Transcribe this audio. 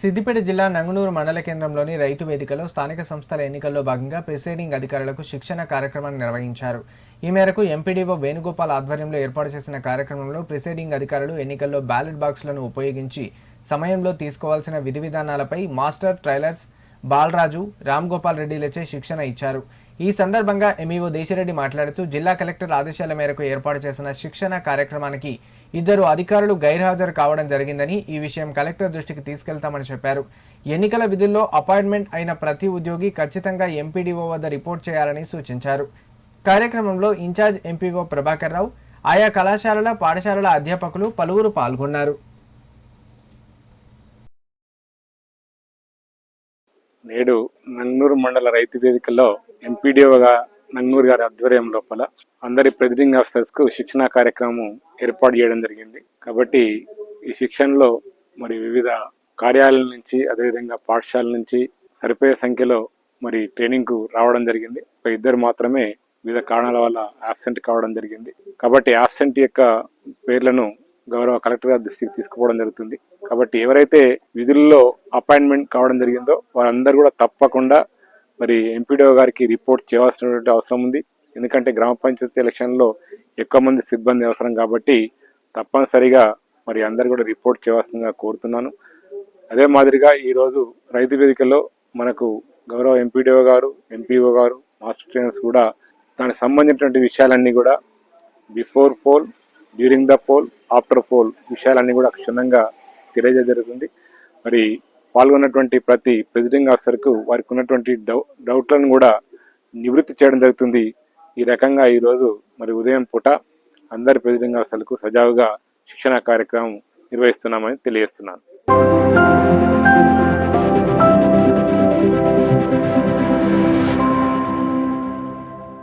సిద్దిపేట జిల్లా నంగునూరు మండల కేంద్రంలోని రైతు వేదికలో స్థానిక సంస్థల ఎన్నికల్లో భాగంగా ప్రిసైడింగ్ అధికారులకు శిక్షణ కార్యక్రమాన్ని నిర్వహించారు. ఈ మేరకు ఎంపీడీఓ వేణుగోపాల్ ఆధ్వర్యంలో ఏర్పాటు చేసిన కార్యక్రమంలో ప్రిసైడింగ్ అధికారులు ఎన్నికల్లో బ్యాలెట్ బాక్సులను ఉపయోగించి సమయంలో తీసుకోవాల్సిన విధి విధానాలపై మాస్టర్ ట్రైలర్స్ బాలరాజు రామ్ గోపాల్ రెడ్డిలచే శిక్షణ ఇచ్చారు. ఈ సందర్భంగా ఎంఈఓ దేశిరెడ్డి మాట్లాడుతూ జిల్లా కలెక్టర్ ఆదేశాల మేరకు ఏర్పాటు చేసిన శిక్షణ కార్యక్రమానికి ఇద్దరు అధికారులు గైర్హాజరు కావడం జరిగిందని ఈ విషయం కలెక్టర్ దృష్టికి తీసుకెళ్తామని చెప్పారు. ఎన్నికల విధుల్లో అపాయింట్మెంట్ అయిన ప్రతి ఉద్యోగి ఖచ్చితంగా ఎంపీడీఓ వద్ద రిపోర్ట్ చేయాలని సూచించారు. కార్యక్రమంలో ఇన్ఛార్జ్ ఎంపీఓ ప్రభాకర్ రావు ఆయా కళాశాలల పాఠశాలల అధ్యాపకులు పలువురు పాల్గొన్నారు. నేడు నన్నూరు మండల రైతు వేదికలో ఎంపీడీఓగా నంగూరు గారి ఆధ్వర్యం లోపల అందరి ప్రెసిడింగ్ ఆఫీసర్స్కు శిక్షణా కార్యక్రమం ఏర్పాటు చేయడం జరిగింది. కాబట్టి ఈ శిక్షణలో మరి వివిధ కార్యాలయాల నుంచి అదేవిధంగా పాఠశాల నుంచి సరిపోయే సంఖ్యలో మరి ట్రైనింగ్కు రావడం జరిగింది. ఒక ఇద్దరు మాత్రమే వివిధ కారణాల వల్ల ఆబ్సెంట్ కావడం జరిగింది. కాబట్టి ఆబ్సెంట్ యొక్క పేర్లను గౌరవ కలెక్టర్ గారి దృష్టికి తీసుకుపోవడం జరుగుతుంది. కాబట్టి ఎవరైతే విధుల్లో అపాయింట్మెంట్ కావడం జరిగిందో వారందరూ కూడా తప్పకుండా మరి ఎంపీడీఓ గారికి రిపోర్ట్ చేయవలసినటువంటి అవసరం ఉంది. ఎందుకంటే గ్రామ పంచాయతీ ఎలక్షన్లో ఎక్కువ మంది సిబ్బంది అవసరం కాబట్టి తప్పనిసరిగా మరి అందరు కూడా రిపోర్ట్ చేయాల్సిందిగా కోరుతున్నాను. అదే మాదిరిగా ఈరోజు రైతు వేదికలో మనకు గౌరవ ఎంపీడీఓ గారు ఎంపీఓ గారు మాస్టర్ ట్రైనర్స్ కూడా దానికి సంబంధించినటువంటి విషయాలన్నీ కూడా before poll during the poll after poll విషయాలన్నీ కూడా క్షుణ్ణంగా తెలియజేయడం జరుగుతుంది. మరి పాల్గొన్నటువంటి ప్రతి ప్రెసిడింగ్ ఆఫీసర్కు వారికి ఉన్నటువంటి డౌ డౌట్లను కూడా నివృత్తి చేయడం జరుగుతుంది. ఈ రకంగా ఈరోజు మరి ఉదయం పూట అందరి ప్రెసిడింగ్ ఆఫీసర్లకు సజావుగా శిక్షణ కార్యక్రమం నిర్వహిస్తున్నామని తెలియజేస్తున్నాను.